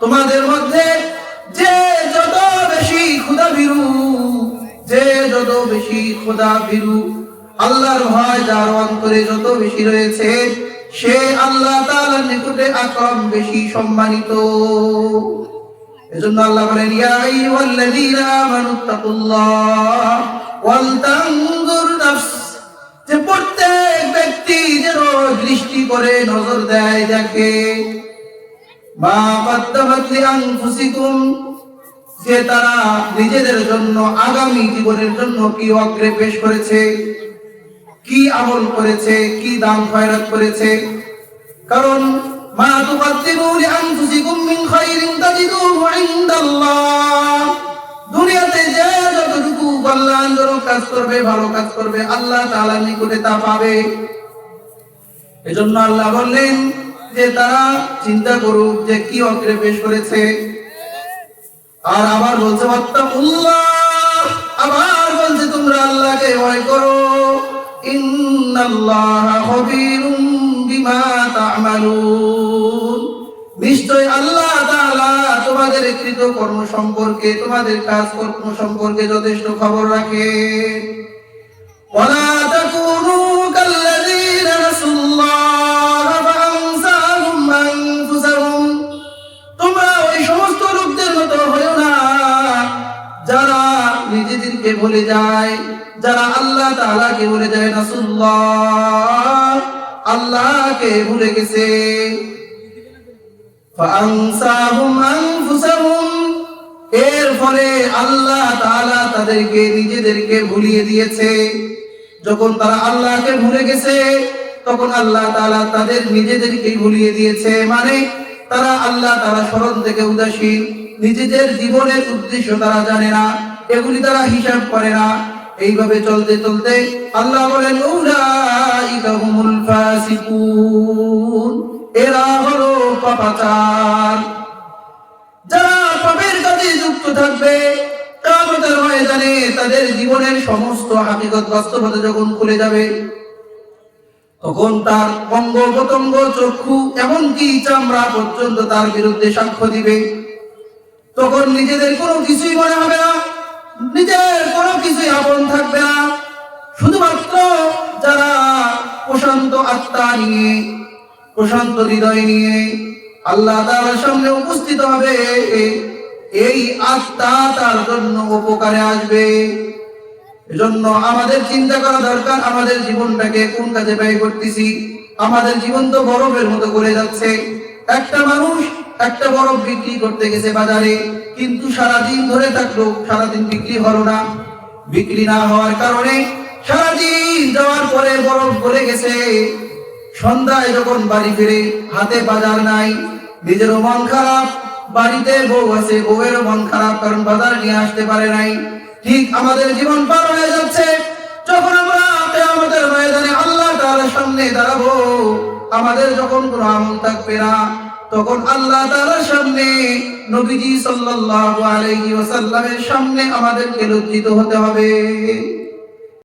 তোমাদের মধ্যে যে যত বেশি ক্ষুধা বিরু যে যত বেশি ক্ষুধা বিরু আল্লাহর ভয় যার অন্তরে যত বেশি রয়েছে, সে আল্লাহ নিকটে আকরাম বেশি সম্মানিত। এজন্য আল্লাহ বলেন ওয়াল তানজুর নাফস। যে প্রত্যেক ব্যক্তি যেন দৃষ্টি করে নজর দেয়, দেখে। যে তারা নিজেদের জন্য আগামী জীবনের জন্য কি অগ্রে পেশ করেছে, কি আমল করেছে, কি দান খয়রাত করেছে। কারণ, মা দুনিয়াতে যতটুকু কাজ করবে, ভালো কাজ করবে, আল্লাহ তা পাবে। এজন্য আল্লাহ বললেন যে তারা চিন্তা করুক যে কি অগ্রে পেশ করেছে। আর আবার বলছে আবার বলছে, তোমরা আল্লাহকে ভয় করো। তোমাদের তোমাদের কাজ কর্ম সম্পর্কে যথেষ্ট খবর রাখে। নিজেদেরকে ভুলে যায়, যারা আল্লাহ তাআলাকে ভুলে যায় নাসুল্লাহ আল্লাহকে ভুলে গেছে। ফাআনসাহুম আনফুসাহুম এর ফলে আল্লাহ তাআলা তাদেরকে, নিজেদেরকে ভুলিয়ে দিয়েছে। যখন তারা আল্লাহকে ভুলে গেছে, তখন আল্লাহ তাআলা তাদের নিজেদেরকে ভুলিয়ে দিয়েছে। মানে তারা আল্লাহ স্মরণ থেকে উদাসীন, নিজেদের জীবনের উদ্দেশ্য তারা জানে না। এগুলি তারা হিসাব করে না। এইভাবে চলতে চলতে আল্লাহ বলেন এরা হলো পাপাচার। যারা পাপের কাজে যুক্ত থাকবে, কিয়ামতের ময়দানে তাদের জীবনের সমস্ত হাকিকত বাস্তবতা যখন খুলে যাবে, তখন তার অঙ্গ প্রত্যঙ্গ চক্ষু এমনকি চামড়া পর্যন্ত তার বিরুদ্ধে সাক্ষ্য দিবে। তখন নিজেদের কোনো কিছুই মনে হবে না। নিজের কোনো কিছুই আপন থাকবে না। শুধুমাত্র যারা প্রশান্ত আত্মা নিয়ে, প্রশান্ত হৃদয় নিয়ে আল্লাহ তার সামনে উপস্থিত হবে, এই আত্মা তার জন্য উপকারে আসবে। এজন্য আমাদের চিন্তা করা দরকার, আমাদের জীবনটাকে কোন কাজে ব্যয় করতেছি। আমাদের জীবন তো বরফের মতো করে যাচ্ছে। একটা মানুষ একটা বরফ বিক্রি করতে গেছে বাজারে। কিন্তু সারাদিন ধরে থাকল, সারাদিন বিক্রি হলো না। বিক্রি না হওয়ার কারণে সারাদিন যাওয়ার পরে বরফ ভরে গেছে। সন্ধ্যায় যখন বাড়ি ফিরে, হাতে বাজার নাই, নিজেরও মন খারাপ। বাড়িতে বউ আছে, বউয়েরও মন খারাপ, কারণ বাজার নিয়ে আসতে পারে নাই। ঠিক আমাদের জীবন পার হয়ে যাচ্ছে। যখন আমরা আমাদের ময়দানে আল্লাহ তাআলার সামনে দাঁড়াবো, আমাদের যখন কোনো আমল থাকবে না তখন আল্লাহ তাআলার সামনে নবীজি সাল্লাল্লাহু আলাইহি ওয়াসাল্লামের সামনে আমাদেরকে লজ্জিত হতে হবে।